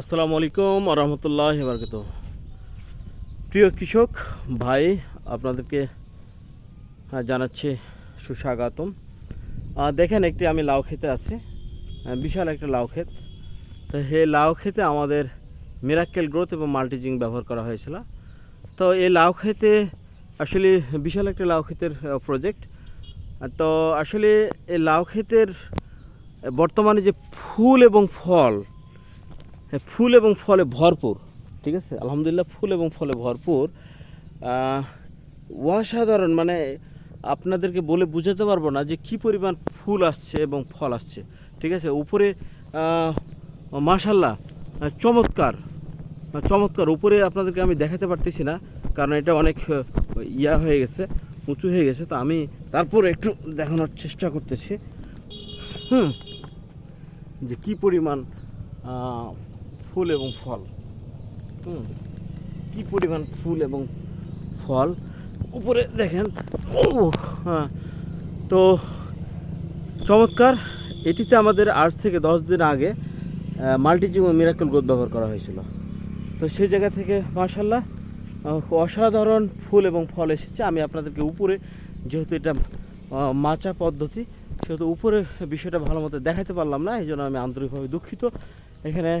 আসসালামু আলাইকুম রহমতুল্লাহ বরকত প্রিয় কৃষক, ভাই, আপনাদেরকে জানাচ্ছি সুস্বাগতম। দেখেন একটি আমি লাউ খেতে আছি বিশাল একটা লাউ ক্ষেত। তো এই লাউ খেতে আমাদের মিরাক্কেল গ্রোথ এবং মাল্টিজিং ব্যবহার করা হয়েছিল। তো এই লাউ খেতে আসলে বিশাল একটা লাউ ক্ষেতের প্রজেক্ট তো আসলে এই লাউ ক্ষেতের বর্তমানে যে ফুল এবং ফল ফুল এবং ফলে ভরপুর, ঠিক আছে? আলহামদুলিল্লাহ, ফুল এবং ফলে ভরপুর। অসাধারণ মানে আপনাদেরকে বলে বোঝাতে পারব না যে কি পরিমাণ ফুল আসছে এবং ফল আসছে, ঠিক আছে? উপরে মাশাল্লাহ চমৎকার চমৎকার। উপরে আপনাদেরকে আমি দেখাতে পারতেছি না, কারণ এটা অনেক ইয়া হয়ে গেছে, উঁচু হয়ে গেছে। তো আমি তারপর একটু দেখানোর চেষ্টা করতেছি। হুম, যে কি পরিমাণ ফুল এবং ফল। হুম, কি পরিমাণ ফুল এবং ফল? উপরে দেখেন ও হ্যাঁ। তো চমৎকার, এটিতে আমাদের আজ থেকে দশ দিন আগে মাল্টিজিম ও মিরাকল গ্রোথ ব্যবহার করা হয়েছিল। তো সেই জায়গা থেকে মাশাল্লাহ অসাধারণ ফুল এবং ফল এসেছে। আমি আপনাদেরকে উপরে, যেহেতু এটা মাচা পদ্ধতি সেহেতু উপরে বিষয়টা ভালো মতো দেখাতে পারলাম না এই জন্য আমি আন্তরিকভাবে দুঃখিত। এখানে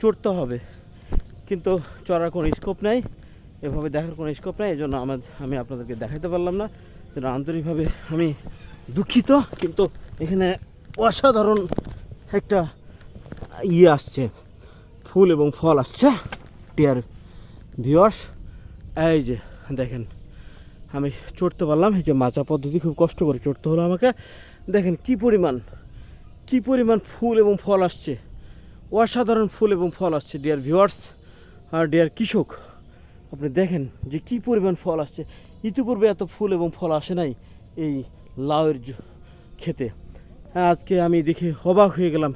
চড়তে হবে, কিন্তু চড়ার কোনো স্কোপ নাই, এভাবে দেখার কোনো স্কোপ নাই এই জন্য আমার, আমি আপনাদেরকে দেখাতে পারলাম না। যেন আন্তরিকভাবে আমি দুঃখিত, কিন্তু এখানে অসাধারণ একটা ইয়ে আসছে, ফুল এবং ফল আসছে। টিয়ার ভিওয়ার্স এই যে দেখেন, আমি চড়তে পারলাম, এই যে মাচা পদ্ধতি, খুব কষ্ট করে চড়তে হলো আমাকে। দেখেন কি পরিমাণ কি পরিমাণ ফুল এবং ফল আসছে। অসাধারণ ফুল এবং ফল আসছে ডিয়ার ভিউয়ার্স আর ডিয়ার কৃষক। আপনি দেখেন যে কি পরিমাণ ফল আসছে। ইতিপূর্বে এত ফুল এবং ফল আসে নাই এই লাউয়ের খেতে। হ্যাঁ আজকে আমি দেখে অবাক হয়ে গেলাম।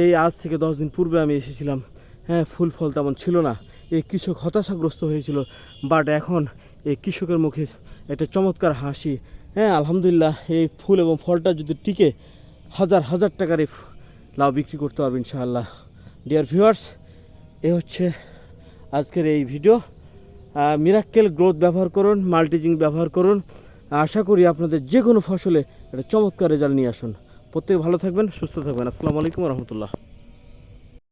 এই আজ থেকে দশ দিন পূর্বে আমি এসেছিলাম। হ্যাঁ ফুল ফল তেমন ছিল না। এই কৃষক হতাশাগ্রস্ত হয়েছিল। বাট এখন এই কৃষকের মুখে একটা চমৎকার হাসি। হ্যাঁ আলহামদুলিল্লাহ এই ফুল এবং ফলটা যদি টিকে, হাজার হাজার টাকার এই লাভ বিক্রি করতে পারবে ইনশাআল্লাহ। ডিয়ার ভিউয়ার্স এ হচ্ছে আজকের এই ভিডিও মিরাক্কেল গ্রোথ ব্যবহার করুন মাল্টিজিং ব্যবহার করুন। আশা করি আপনাদের যে কোনো ফসলে একটা চমৎকার রেজাল্ট নিয়ে আসুন। প্রত্যেকে ভালো থাকবেন, সুস্থ থাকবেন। আসসালামু আলাইকুম রহমতুল্লাহ।